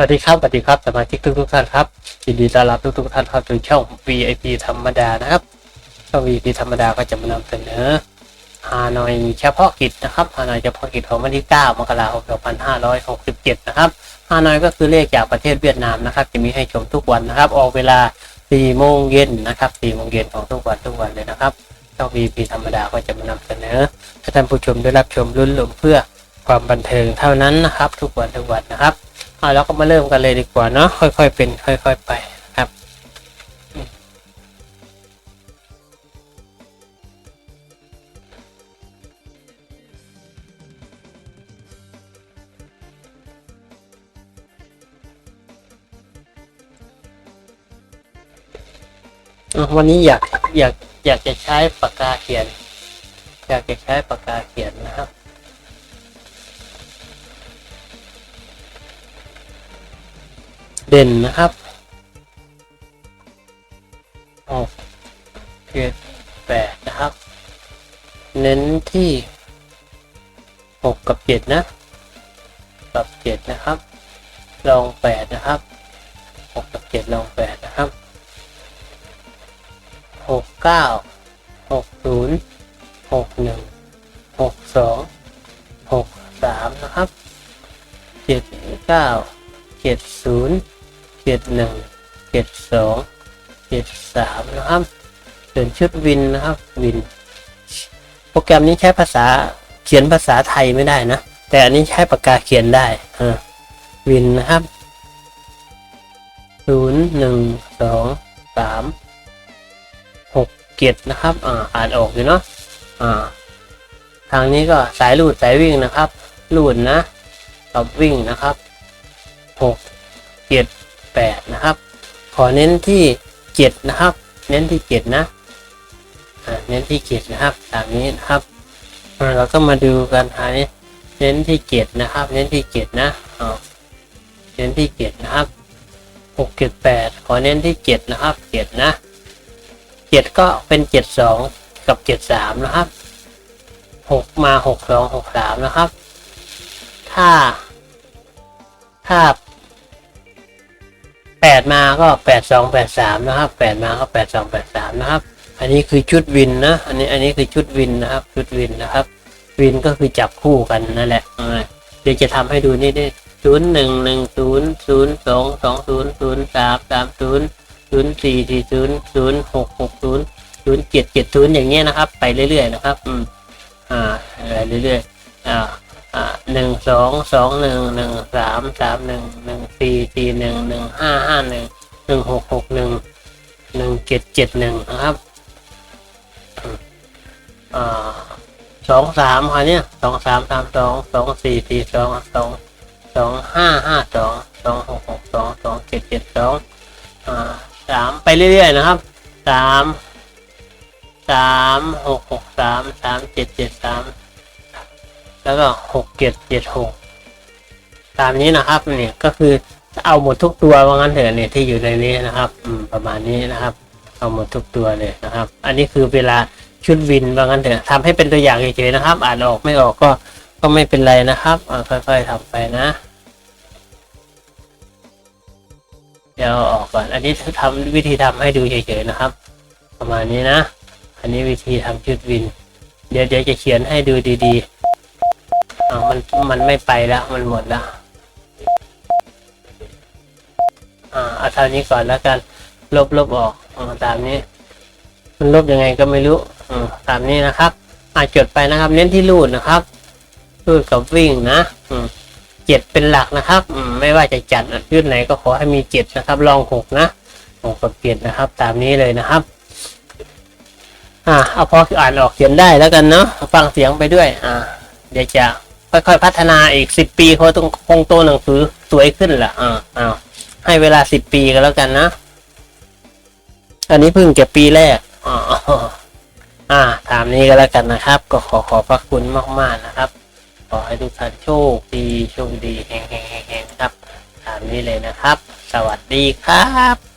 สวัสดีครับสวัสดีครับสมาชิกทุกทุกท่านครับยินดีต้อนรับทุกทุกท่านเข้าสู่ช่อง VIP ธรรมดานะครับช่อง VIP ธรรมดาก็จะมานำเสนอฮานอยเฉพาะกิจนะครับฮานอยเฉพาะกิจของวันที่ 9 มกราคม 2567 นะครับฮานอยก็คือเลขจากประเทศเวียดนามนะครับ จะมีให้ชมทุกวันนะครับ ออกเวลา 4 โมงเย็นนะครับ 4 โมงเย็นของทุกวันทุกวันเลยนะครับช่อง VIP ธรรมดาก็จะมานำเสนอให้ท่านผู้ชมได้รับชมรุ่นหลงเพื่อความบันเทิงเท่านั้นนะครับ ทุกวันทุกวันนะครับ เอาแล้วก็มาเริ่มกันเลยดีกว่าเนาะค่อยๆ เป็น ค่อย ๆ ไปนะครับวันนี้อยากอยากอยากจะใช้ปากกาเขียน อยากจะใช้ปากกาเขียนนะครับ เด่นนะครับหกเจ็ดแปดนะครับ เน้นที่หกกับเจ็ดนะ กับเจ็ดนะครับ ลองแปดนะครับหกกับเจ็ดลองแปดนะครับหกเก้าหกศูนย์หกหนึ่งหกสองหกสามนะครับเจ็ดเก้าเจ็ดศูนย์ จ็ดหนึ่งเจ็ดสองเจ็ดสามนะครับส่วนชุดวินนะครับวิน โปรแกรมนี้ใช้ภาษาเขียนภาษาไทยไม่ได้นะ แต่อันนี้ใช้ปากกาเขียนได้อ่าวินนะครับศูนย์หนึ่งสองสามหกเจ็ดนะครับอ่าอ่านออกอยู่เนาะอ่าทางนี้ก็สายลูดสายวิ่งนะครับลูดนะกับวิ่งนะครับหกเจ็ด แปดนะครับ ขอเน้นที่เจ็ดนะครับ เน้นที่เจ็ดนะเน้นที่เจ็ดนะครับตามนี้นะครับเราก็มาดูกันหานี้เน้นที่เจ็ดนะครับ เน้นที่เจ็ดนะเน้นที่เจ็ดนะครับหกเจ็ดแปดขอเน้นที่เจ็ดนะครับเจ็ดนะเจ็ดก็เป็นเจ็ดสองกับเจ็ดสามนะครับหกมาหกสองหกสามนะครับ ถ้า ถ้า ดมาก็แปดสองแปดสามนะครับแปดมาก็แปดสองแปดสามนะครับ อันนี้คือชุดวินนะ อันนี้อันนี้คือชุดวินนะครับ ชุดวินนะครับ วินก็คือจับคู่กันนั่นแหละเดี๋ยวจะทำให้ดูนี่ได้ศูนย์หนึ่งหนึ่งศูนย์ศูนย์สองสองศูนย์ศูนย์สามสามศูนย์ศูนย์สี่สี่ศูนย์ศูนย์หกหกศูนย์ศูนย์เจ็ดเจ็ดศูนย์อย่างเงี้ยนะครับ ไปเรื่อยๆนะครับ อืมอ่าเรื่อยๆอ่าอ่า หนึ่งสองสองหนึ่งหนึ่งสามสามหนึ่งหนึ่งสี่สี่หนึ่งหนึ่งห้าห้าหนึ่งหนึ่งหกหกหนึ่งหนึ่งเจ็ดเจ็ดหนึ่งนะครับอสองสามคันเนี้ยสองสามสามสองสองสี่สี่สองสองสองห้าห้าสองสองหกหกสองสองเจ็ดเจ็ดสองสามไปเรื่อยๆนะครับสามสามหกหกสามสามเจ็ดเจ็ดสาม แล้วก็หกเจ็ดเจ็ดหกตามนี้นะครับเนี่ยก็คือเอาหมดทุกตัวว่างั้นเถอะเนี่ยที่อยู่ในนี้นะครับอืมประมาณนี้นะครับ เอาหมดทุกตัวเลยนะครับ อันนี้คือเวลาชุดวินว่างั้นเถอะทำให้เป็นตัวอย่างเฉยๆนะครับ อ่านออกไม่ออกก็ก็ไม่เป็นไรนะครับค่อยๆทำไปนะเดี๋ยวออกก่อน อันนี้ทำวิธีทำให้ดูเฉยๆนะครับ ประมาณนี้นะ อันนี้วิธีทำชุดวิน เดี๋ยวเดี๋ยวจะเขียนให้ดูดีๆ อ่ามันมันไม่ไปแล้ว มันหมดแล้ว อ่าเอาเท่านี้ก่อนแล้วกัน ลบลบออกอตามนี้ มันลบยังไงก็ไม่รู้อตามนี้นะครับ อ่าจดไปนะครับ เน้นที่รูดนะครับ รูดกับวิ่งนะอืมเจ็ดเป็นหลักนะครับ อืมไม่ว่าจะจัดยืดไหนก็ขอให้มีเจ็ดนะครับ ลองหกนะหกกับเจ็ดนะครับ ตามนี้เลยนะครับอ่าเอาพออ่านออกเขียนได้แล้วกันเนาะฟังเสียงไปด้วย อ่า เดี๋ยวจะ ค่อยๆพัฒนาอีกสิบปีเขาต้องคงโตหนังสือสวยขึ้นละอ่าอ้าวให้เวลาสิบปีกันแล้วกันนะ อันนี้เพิ่งเก็บปีแรกอ๋ออ่าตามนี้ก็แล้วกันนะครับ ก็ขอขอบพระคุณมากๆนะครับ ขอให้ทุกท่านโชคดีโชคดีแห่งๆๆๆครับ ตามนี้เลยนะครับ สวัสดีครับ